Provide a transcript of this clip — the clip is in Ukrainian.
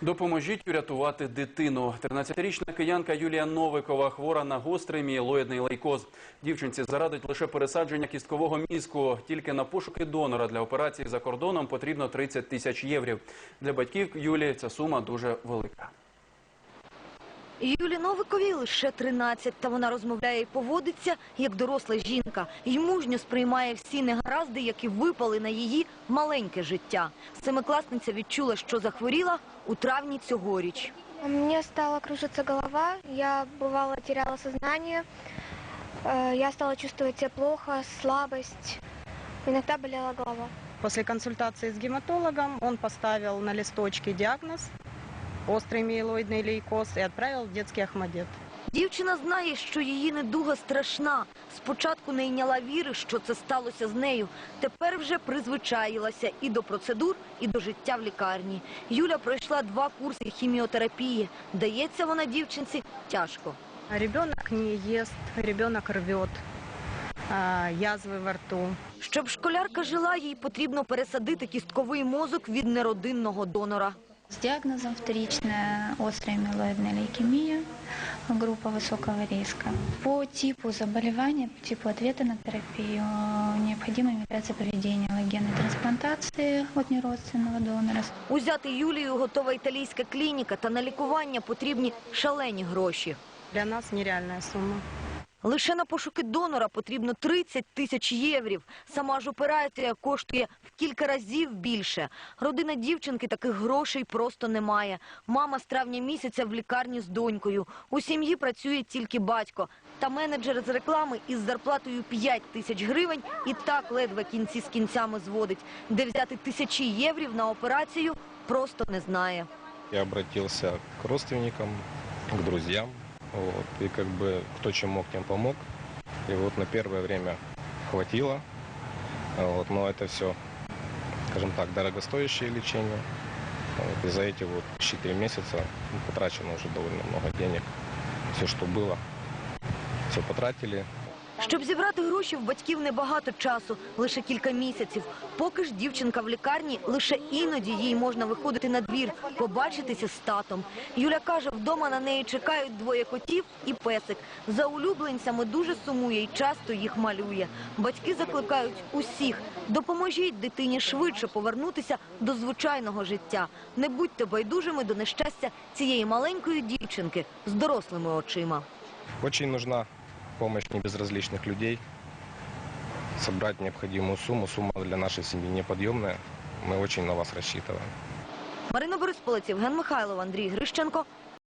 Допоможіть врятувати дитину. 13-річна киянка Юлія Новикова хвора на гострий мієлоїдний лейкоз. Дівчинці зарадить лише пересадження кісткового мізку. Тільки на пошуки донора для операції за кордоном потрібно 30 тисяч євро. Для батьків Юлії ця сума дуже велика. Юлі Новикові лише 13, та вона розмовляє і поводиться, як доросла жінка. І мужньо сприймає всі негаразди, які випали на її маленьке життя. Семикласниця відчула, що захворіла у травні цьогоріч. Мне стала кружиться голова, я бывало теряла сознание, э, я стала чувствовать себя плохо, слабость, иногда болела голова. После консультации с гематологом он поставил на листочке диагноз острый миелоидный лейкоз и отправил в детский Ахмадет. Дівчина знає, що її недуга страшна. Спочатку не йняла віри, що це сталося з нею. Тепер вже призвичаїлася і до процедур, і до життя в лікарні. Юля пройшла два курси хіміотерапії. Дається вона дівчинці тяжко. А Ребенок не ест, ребенок рвет, а, язвы во рту. Щоб школярка жила, їй потрібно пересадити кістковий мозок від неродинного донора. С диагнозом вторичная острая миелоидная лейкемия, группа высокого риска. По типу заболевания, по типу ответа на терапию необходимо является проведение логенной трансплантации от неродственного донора. Узяти Юлію готова італійська клініка, та на лікування потрібні шалені гроші. Для нас нереальная сумма. Лише на пошуки донора потрібно 30 тисяч єврів. Сама ж операція коштує в кілька разів більше. Родина дівчинки таких грошей просто не має. Мама з травня місяця в лікарні з донькою. У сім'ї працює тільки батько. Та менеджер з реклами із зарплатою 5 тисяч гривень і так ледве кінці з кінцями зводить. Де взяти тисячі єврів на операцію, просто не знає. Я обратился к родственникам, к друзьям, вот, и как бы кто чем мог, тем помог. И вот на первое время хватило, вот, но это все, скажем так, дорогостоящее лечение. Вот, и за эти вот 4 месяца потрачено уже довольно много денег. Все, что было, все потратили. Щоб зібрати гроші, в батьків небагато часу, лише кілька місяців. Поки ж дівчинка в лікарні, лише іноді їй можна виходити на двір, побачитися з татом. Юля каже, вдома на неї чекають двоє котів і песик. За улюбленцями дуже сумує і часто їх малює. Батьки закликають усіх, допоможіть дитині швидше повернутися до звичайного життя. Не будьте байдужими до нещастя цієї маленької дівчинки з дорослими очима. Очень нужна помощь небезразличных людей. Собрать необходимую сумму. Сумма для нашей семьи неподъемная. Мы очень на вас рассчитываем. Марина Борисполець, Євген Михайлов, Андрій Грищенко.